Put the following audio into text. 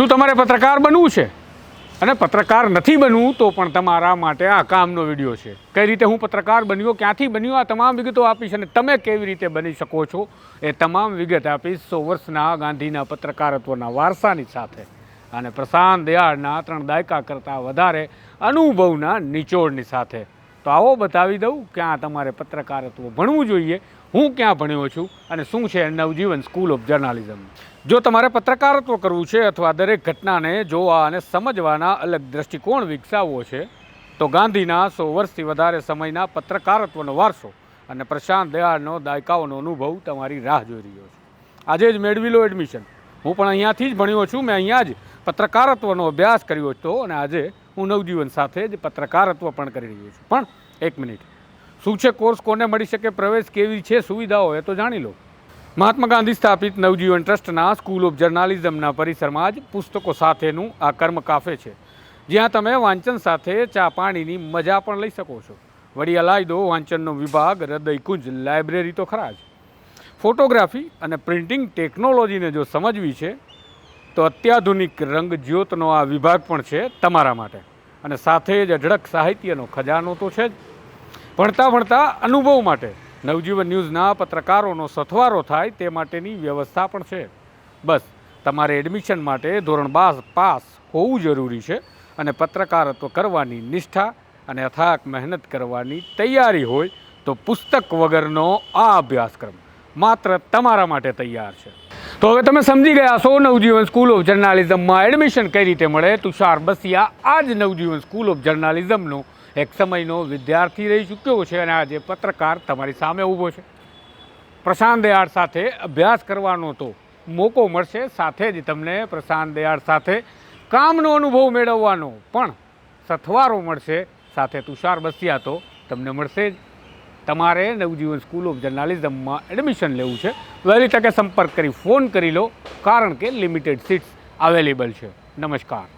શું તમારે પત્રકાર બનવું છે? અને પત્રકાર નથી બનવું તો પણ તમારા માટે આ કામનો વીડિયો છે. કઈ રીતે હું પત્રકાર બન્યો, ક્યાંથી બન્યો, આ તમામ વિગતો આપીશ અને તમે કેવી રીતે બની શકો છો એ તમામ વિગત આપીશ સો વર્ષના ગાંધીના પત્રકારત્વના વારસાની સાથે. અને પ્રશાંત દયાળના ત્રણ દાયકા કરતાં વધારે અનુભવના નિચોડની સાથે. તો આવો બતાવી દઉં ક્યાં તમારે પત્રકારત્વ ભણવું જોઈએ. હું ક્યાં ભણ્યો છું અને શું છે નવજીવન સ્કૂલ ઓફ જર્નાલિઝમ? જો તમારે પત્રકારત્વ કરવું છે અથવા દરેક ઘટનાને જોવા અને સમજવાના અલગ દ્રષ્ટિકોણ વિકસાવવો છે, તો ગાંધીના સો વર્ષથી વધારે સમયના પત્રકારત્વનો વારસો અને પ્રશાંત દયાળનો દાયકાઓનો અનુભવ તમારી રાહ જોઈ રહ્યો છે. આજે જ મેળવી લો એડમિશન. હું પણ અહીંયાથી જ ભણ્યો છું. મેં અહીંયા જ પત્રકારત્વનો અભ્યાસ કર્યો હતો અને આજે હું નવજીવન સાથે જ પત્રકારત્વ પણ કરી રહ્યો છું. પણ એક મિનિટ. શું છે કોર્સ કોને મળી શકે? પ્રવેશ કેવી છે? સુવિધાઓ એ તો જાણી લો. મહાત્મા ગાંધી સ્થાપિત નવજીવન ટ્રસ્ટના સ્કૂલ ઓફ જર્નાલિઝમના પરિસરમાં જ પુસ્તકો સાથેનું આ કર્મ કાફે છે. જ્યાં તમે વાંચન સાથે ચા પાણીની મજા પણ લઈ શકો છો. વળી અલાયદો વાંચનનો વિભાગ હૃદયકુંજ લાઇબ્રેરી તો ખરા જ. ફોટોગ્રાફી અને પ્રિન્ટિંગ ટેકનોલોજીને જો સમજવી છે તો અત્યાધુનિક રંગ જ્યોતનો આ વિભાગ પણ છે તમારા માટે. અને સાથે જ અઢળક સાહિત્યનો ખજાનો તો છે જ. ભણતા ભણતા અનુભવ માટે નવજીવન ન્યૂઝના પત્રકારોનો સથવારો થાય તે માટેની વ્યવસ્થા પણ છે. બસ, તમારે એડમિશન માટે ધોરણ બાર પાસ હોવું જરૂરી છે અને પત્રકારત્વ કરવાની નિષ્ઠા અને અથાક મહેનત કરવાની તૈયારી હોય તો પુસ્તક વગરનો આ અભ્યાસક્રમ માત્ર તમારા માટે તૈયાર છે. તો હવે તમે સમજી ગયા છો, નવજીવન સ્કૂલ ઓફ જર્નાલિઝમમાં એડમિશન કઈ રીતે મળે? તુષાર બસિયા આ જ નવજીવન સ્કૂલ ઓફ જર્નાલિઝમનો એક સમયનો વિદ્યાર્થી રહી ચૂક્યો છે અને આજે પત્રકાર તમારી સામે ઊભો છે. પ્રશાંત દયાળ સાથે અભ્યાસ કરવાનો તો મોકો મળશે, સાથે જ તમને પ્રશાંત દયાળ સાથે કામનો અનુભવ મેળવવાનો પણ સથવારો મળશે. સાથે તુષાર બસિયા તો તમને મળશે જ. તમારે નવજીવન સ્કૂલ ઓફ જર્નાલિઝમમાં એડમિશન લેવું છે વહેલી તકે સંપર્ક કરી ફોન કરી લો, કારણ કે લિમિટેડ સીટ્સ અવેલેબલ છે. નમસ્કાર.